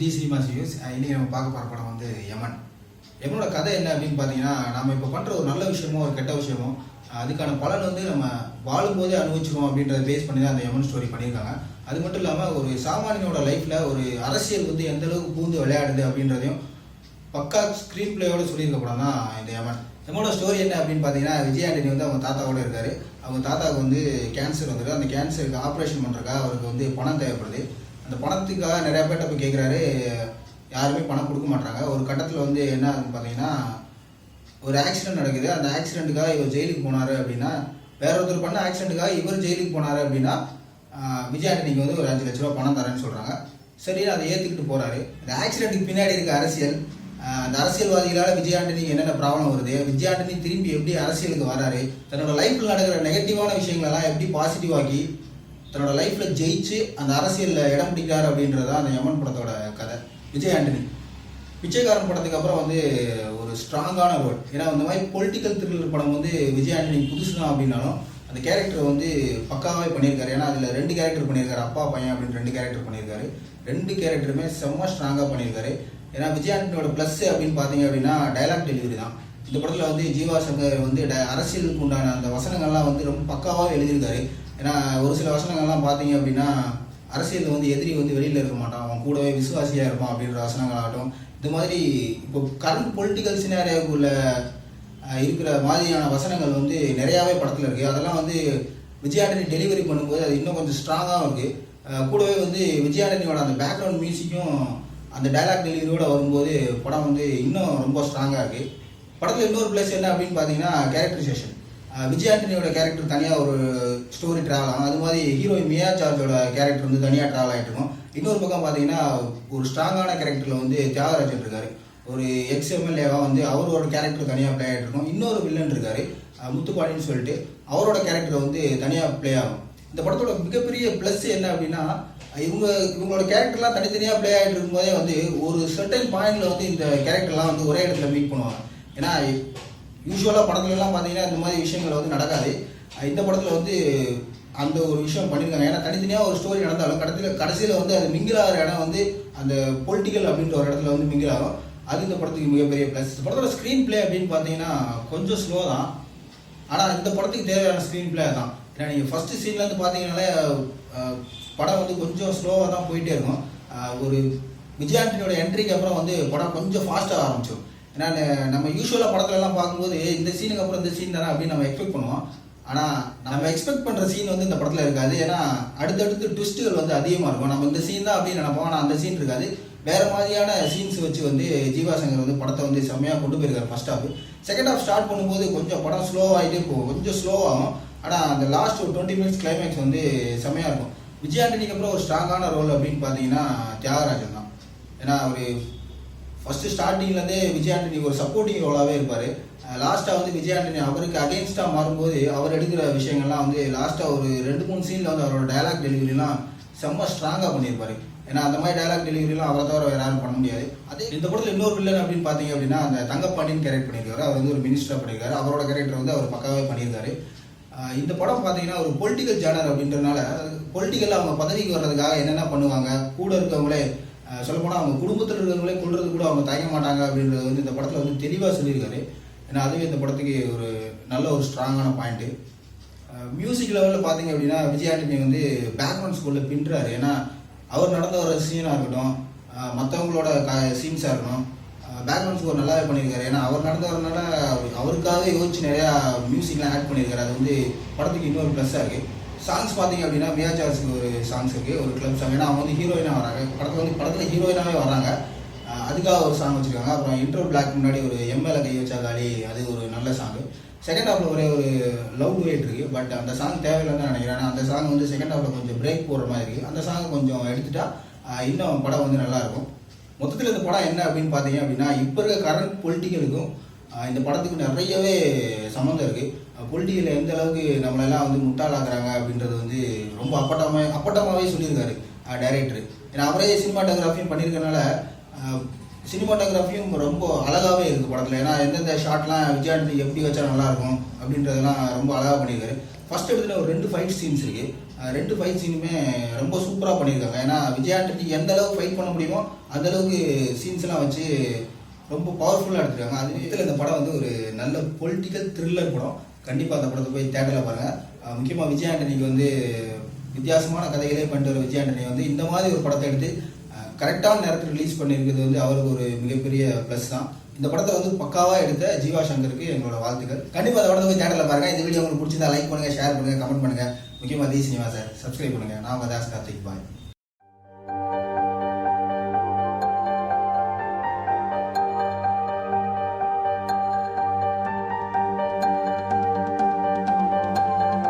தி cinemas views இனி நம்ம பார்க்க போகிற படம் வந்து யமன். யமனோட கதை என்ன அப்படின்னு பார்த்தீங்கன்னா நம்ம இப்போ பண்ணுற ஒரு நல்ல விஷயமோ ஒரு கெட்ட விஷயமோ அதுக்கான பலன் வந்து நம்ம வாழும்போதே அனுபவிச்சிருவோம் அப்படின்றத பேஸ் பண்ணி தான் அந்த யமன் ஸ்டோரி பண்ணியிருக்காங்க. அது மட்டும் இல்லாமல் ஒரு சாமானியனோட லைஃப்பில் ஒரு அரசியல் வந்து எந்த அளவுக்கு பூந்து விளையாடுது அப்படின்றதையும் பக்கா ஸ்க்ரீன் பிளேயோட சொல்லியிருக்க படம் தான் இந்த யமன். யமனோட ஸ்டோரி என்ன அப்படின்னு பார்த்தீங்கன்னா விஜய் வந்து அவங்க தாத்தாவோட இருக்காரு. அவங்க தாத்தாவுக்கு வந்து கேன்சர் வந்துருக்கு. அந்த கேன்சருக்கு ஆப்ரேஷன் பண்ணுறக்கா அவருக்கு வந்து பணம் தேவைப்படுது. அந்த பணத்துக்காக நிறையா பேர்ட்ட போய் கேட்குறாரு யாருமே பணம் கொடுக்க மாட்டாங்க ஒரு கட்டத்தில் வந்து என்ன ஆகுதுன்னு பார்த்தீங்கன்னா ஒரு ஆக்சிடென்ட் நடக்குது. அந்த ஆக்சிடென்ட்டுக்காக இவர் ஜெயிலுக்கு போனாரு அப்படின்னா வேற ஒருத்தர் பண்ண ஆக்சிடென்ட்டுக்காக இவர் ஜெயிலுக்கு போனாரு அப்படின்னா விஜயாண்டி விஜய் ஆண்டனிக்கு வந்து ஒரு அஞ்சு லட்ச ரூபா பணம் தரேன்னு சொல்கிறாங்க சரி அதை ஏற்றுக்கிட்டு போகிறாரு இந்த ஆக்சிடென்ட்டுக்கு பின்னாடி இருக்க அரசியல் அந்த அரசியல்வாதிகளால் விஜய் ஆண்டனிக்கு என்னென்ன ப்ராப்ளம் வருது? விஜய் ஆண்டனி திரும்பி எப்படி அரசியலுக்கு வராரு? தன்னோட லைஃப்பில் நடக்கிற நெகட்டிவான விஷயங்களெல்லாம் எப்படி பாசிட்டிவாக்கி தன்னோட லைஃப்ல ஜெயிச்சு அந்த அரசியல்ல இடம் பிடிக்கிறார் அப்படின்றது அந்த யமன் படத்தோட கதை. விஜய் ஆண்டனி. விஜயகாரன் படத்துக்கு அப்புறம் வந்து ஒரு ஸ்ட்ராங்கான ரோல் ஏன்னா இந்த மாதிரி பொலிட்டிக்கல் த்ரில்லர் படம் வந்து விஜய் ஆண்டனி புதுசு தான் அப்படின்னாலும் அந்த கேரக்டர் வந்து பக்காவே பண்ணியிருக்காரு. ஏன்னா அதில் ரெண்டு கேரக்டர் பண்ணியிருக்காரு. அப்பா பையன் அப்படின்னு ரெண்டு கேரக்டர் பண்ணியிருக்காரு. ரெண்டு கேரக்டருமே செம்ம ஸ்ட்ராங்காக பண்ணியிருக்காரு. ஏன்னா விஜய் ஆண்டனியோட ப்ளஸ் அப்படின்னு பார்த்தீங்க அப்படின்னா டைலாக் டெலிவரி தான். இந்த படத்தில் வந்து ஜீவா சங்கர் வந்து ட- அரசியலுக்கு உண்டான அந்த வசனங்கள்லாம் வந்து ரொம்ப பக்காவாக எழுதியிருக்காரு. ஏன்னா ஒரு சில வசனங்கள்லாம் பார்த்தீங்க அப்படின்னா அரசியலில் வந்து எதிரி வந்து வெளியில் இருக்க மாட்டான். அவன் கூடவே விசுவாசியாக இருப்பான் அப்படின்ற வசனங்களாகட்டும். இது மாதிரி இப்போ கரண்ட் பொலிட்டிக்கல் சினாரியாவுக்குள்ள இருக்கிற மாதிரியான வசனங்கள் வந்து நிறையாவே படத்தில் இருக்குது அதெல்லாம் வந்து விஜயாண்டனி டெலிவரி பண்ணும்போது அது இன்னும் கொஞ்சம் ஸ்ட்ராங்காகவும் இருக்குது கூடவே வந்து விஜயாண்டனியோட அந்த பேக்ரவுண்ட் மியூசிக்கும் அந்த டைலாக் டெலிவரியோட வரும்போது படம் வந்து இன்னும் ரொம்ப ஸ்ட்ராங்காக இருக்குது படத்தில் இன்னொரு பிளேஸ் என்ன அப்படின்னு பார்த்தீங்கன்னா கேரக்டரைசேஷன் விஜய் ஆண்டனியோட கேரக்டர் தனியாக ஒரு ஸ்டோரி ட்ராவல் ஆகும். அது மாதிரி ஹீரோயின் மியா ஜார்ஜோட கேரக்டர் வந்து தனியாக ட்ராவல் ஆகிட்டு இருக்கும். இன்னொரு பக்கம் பார்த்தீங்கன்னா ஒரு ஸ்ட்ராங்கான கேரக்டரில் வந்து தியாகராஜன் இருக்கார். ஒரு எக்ஸ் எம்எல்ஏவாக வந்து அவரோட கேரக்டர் தனியாக ப்ளே ஆகிட்டு இருக்கும். இன்னொரு வில்லன் இருக்கார் முத்துப்பாடின்னு சொல்லிட்டு அவரோட கேரக்டர் வந்து தனியாக ப்ளே ஆகும். இந்த படத்தோட மிகப்பெரிய ப்ளஸ் என்ன அப்படின்னா இவங்க இவங்களோட கேரக்டர்லாம் தனித்தனியாக ப்ளே ஆகிட்டு இருக்கும்போதே வந்து ஒரு சர்டன் பாயிண்டில் வந்து இந்த கேரக்டர்லாம் வந்து ஒரே இடத்துல மீட் பண்ணுவாங்க. ஏன்னா யூஸ்வலாக படத்துலலாம் பார்த்தீங்கன்னா இந்த மாதிரி விஷயங்கள் வந்து நடக்காது. இந்த படத்தில் வந்து அந்த ஒரு விஷயம் பண்ணியிருக்காங்க ஏன்னா தனித்தனியாக ஒரு ஸ்டோரி நடந்தாலும் கடைசியில் கடைசியில் வந்து அது மிங்கிலாகிற இடம் வந்து அந்த பொலிட்டிக்கல் அப்படின்ற ஒரு இடத்துல வந்து மிங்கிலாகும். அது இந்த படத்துக்கு மிகப்பெரிய ப்ளஸ் இந்த படத்தோட ஸ்க்ரீன் ப்ளே அப்படின்னு பார்த்தீங்கன்னா கொஞ்சம் ஸ்லோ தான். ஆனால் இந்த படத்துக்கு தேவையான ஸ்க்ரீன் பிளே தான் ஏன்னா நீங்கள் ஃபஸ்ட்டு சீன்லேருந்து பார்த்தீங்கனாலே படம் வந்து கொஞ்சம் ஸ்லோவாக தான் போயிட்டே இருக்கும். ஒரு விஜயாண்டனியோட என்ட்ரிக்கு அப்புறம் வந்து படம் கொஞ்சம் ஃபாஸ்ட்டாக ஆரம்பிச்சிடும் ஏன்னா நம்ம யூஸ்வலாக படத்துலலாம் பார்க்கும்போது இந்த சீனுக்கு அப்புறம் இந்த சீன் தானே அப்படின்னு நம்ம எக்ஸ்பெக்ட் பண்ணுவோம். ஆனால் நம்ம எக்ஸ்பெக்ட் பண்ணுற சீன் வந்து இந்த படத்தில் இருக்காது. ஏன்னா அடுத்தடுத்து ட்விஸ்ட்டுகள் வந்து அதிகமாக இருக்கும். நம்ம இந்த சீன் தான் அப்படின்னு நினைப்போம். ஆனால் அந்த சீன் இருக்காது. வேற மாதிரியான சீன்ஸ் வச்சு வந்து ஜீவா சங்கர் வந்து படத்தை வந்து செம்மையாக கொண்டு போயிருக்காரு first half second half start பண்ணும்போது கொஞ்சம் படம் ஸ்லோவாகிட்டே போகும். கொஞ்சம் ஸ்லோவாகும் ஆனால் அந்த லாஸ்ட் ஒரு டுவெண்ட்டி மினிட்ஸ் கிளைமேக்ஸ் வந்து செம்மையாக இருக்கும். விஜய் ஆண்டனிக்கு அப்புறம் ஒரு ஸ்ட்ராங்கான ரோல் அப்படின்னு பார்த்தீங்கன்னா தியாகராஜன் தான். ஏன்னா ஒரு ஃபர்ஸ்ட் ஸ்டார்டிங்லேருந்தே விஜய் ஆண்டனி ஒரு சப்போர்ட்டிங் ரோலாகவே இருப்பார். லாஸ்ட்டாக வந்து விஜய் ஆண்டனி அவருக்கு அகேன்ஸ்டாக மாறும்போது அவர் எடுக்கிற விஷயங்கள்லாம் வந்து லாஸ்ட்டாக ஒரு ரெண்டு மூணு சீனில் வந்து அவரோட டயலாக் டெலிவரிலாம் செம்ம ஸ்ட்ராங்காக பண்ணியிருப்பார். ஏன்னா அந்த மாதிரி டைலாக் டெலிவரிலாம் அவரை தவிர வேறு யாரும் பண்ண முடியாது. அதே இந்த படத்தில் இன்னொரு வில்லன் அப்படின்னு பார்த்தீங்க அப்படின்னா அந்த தங்கப்பாண்டின்னு கேரக்ட் பண்ணியிருக்காரு. அவர் வந்து ஒரு மினிஸ்டராக பண்ணியிருக்காரு. அவரோட கேரக்டர் வந்து அவர் பக்காவே பண்ணியிருக்காரு. இந்த படம் பார்த்தீங்கன்னா ஒரு பொலிட்டிக்கல் ஜேனர் அப்படின்றனால பொலிட்டிக்கல் அவங்க பதவிக்கு வர்றதுக்காக என்னென்ன பண்ணுவாங்க? கூட இருக்கவங்களே சொல்லப்போனால் அவங்க குடும்பத்தில் இருக்கிறவங்களே கொள்றது கூட அவங்க தயங்க மாட்டாங்க அப்படின்றது வந்து இந்த படத்தில் வந்து தெளிவாக சொல்லியிருக்காரு. ஏன்னா அதுவே இந்த படத்துக்கு ஒரு நல்ல ஒரு ஸ்ட்ராங்கான பாயிண்ட்டு மியூசிக் லெவலில் பார்த்தீங்க அப்படின்னா விஜய் ஆண்டனி வந்து பேக்ரவுண்ட் ஸ்கூலில் பின்னுறாரு. ஏன்னா அவர் நடந்த ஒரு சீனாக இருக்கட்டும் மற்றவங்களோட க சீன்ஸாக இருக்கட்டும் பேக்ரவுண்ட் ஸ்கோர் நல்லாவே பண்ணியிருக்காரு. ஏன்னா அவர் நடந்தவரனால அவருக்காக அவருக்காகவே யோசிச்சு நிறையா மியூசிக்லாம் ஆட் பண்ணியிருக்காரு. அது வந்து படத்துக்கு இன்னொரு ப்ளஸ்ஸாக இருக்குது சாங்ஸ் பார்த்தீங்க அப்படின்னா மியா ஜார்ஜுக்கு ஒரு சாங்ஸ் இருக்குது ஒரு கிளப் சாங் ஏன்னா அவங்க வந்து ஹீரோயினாக வராங்க. படத்தில் வந்து படத்தில் ஹீரோயினாகவே வராங்க. அதுக்காக ஒரு சாங் வச்சுருக்காங்க. அப்புறம் இன்ட்ரோ பிளாக் முன்னாடி ஒரு எம்எல்ஏ கை வச்சா காலி அது ஒரு நல்ல சாங் செகண்ட் ஹாஃபில் ஒரே ஒரு லவ் டுவேட் இருக்குது பட் அந்த சாங் தேவையில்லைன்னு தான் நினைக்கிறேன். அந்த சாங் வந்து செகண்ட் ஹாஃபில் கொஞ்சம் பிரேக் போடுற மாதிரி இருக்குது அந்த சாங் கொஞ்சம் எடுத்துட்டா இன்னும் படம் வந்து நல்லாயிருக்கும் மொத்தத்தில் இந்த படம் என்ன அப்படின்னு பார்த்தீங்க அப்படின்னா இப்போ இருக்க கரண்ட் பொலிட்டிக்கலுக்கும் இந்த படத்துக்கு நிறையவே சம்மந்தம் இருக்குது பொலிட்டிக்கல் எந்த அளவுக்கு நம்மளெல்லாம் வந்து முட்டாளாக்குறாங்க அப்படின்றது வந்து ரொம்ப அப்பட்டமாக அப்பட்டமாகவே சொல்லியிருக்காரு டைரக்டர் ஏன்னா அவரே சினிமாட்டோகிராஃபியும் பண்ணியிருக்கனால சினிமாட்டோகிராஃபியும் ரொம்ப அழகாகவே இருக்கு படத்தில். ஏன்னா எந்தெந்த ஷாட்லாம் விஜயாண்டி எப்படி வச்சா நல்லாயிருக்கும் அப்படின்றதெல்லாம் ரொம்ப அழகாக பண்ணியிருக்காரு. ஃபர்ஸ்ட் எடுத்துல ஒரு ரெண்டு ஃபைட் சீன்ஸ் இருக்குது ரெண்டு ஃபைட் சீனுமே ரொம்ப சூப்பராக பண்ணியிருக்காங்க. ஏன்னா விஜயாண்டனி எந்த அளவுக்கு ஃபைட் பண்ண முடியுமோ அந்த அளவுக்கு வச்சு ரொம்ப பவர்ஃபுல்லாக எடுத்துருக்காங்க. அது விதத்தில் இந்த படம் வந்து ஒரு நல்ல பொலிட்டிக்கல் த்ரில்லர் படம். கண்டிப்பாக அந்த படத்தை போய் தேட்டரில் பாருங்கள் முக்கியமாக விஜய் ஆண்டனிக்கு வந்து வித்தியாசமான கதைகளே பண்ணிட்டு வர விஜய் ஆண்டனி வந்து இந்த மாதிரி ஒரு படத்தை எடுத்து கரெக்டான நேரத்தில் ரிலீஸ் பண்ணியிருக்கிறது வந்து அவருக்கு ஒரு மிகப்பெரிய ப்ளஸ் தான். இந்த படத்தை வந்து பக்காவாக எடுத்த ஜீவா சங்கருக்கு எங்களோட வாழ்த்துக்கள். கண்டிப்பாக அந்த படத்தை போய் தேட்டரில் பாருங்கள் இந்த வீடியோ உங்களுக்கு பிடிச்சிருந்தா லைக் பண்ணுங்கள் ஷேர் பண்ணுங்க கமெண்ட் பண்ணுங்க. முக்கியமாக தி சினிமா சார் சப்ஸ்கிரைப் பண்ணுங்கள் நான் உங்கள் தாஸ் கார்த்திக். பாய்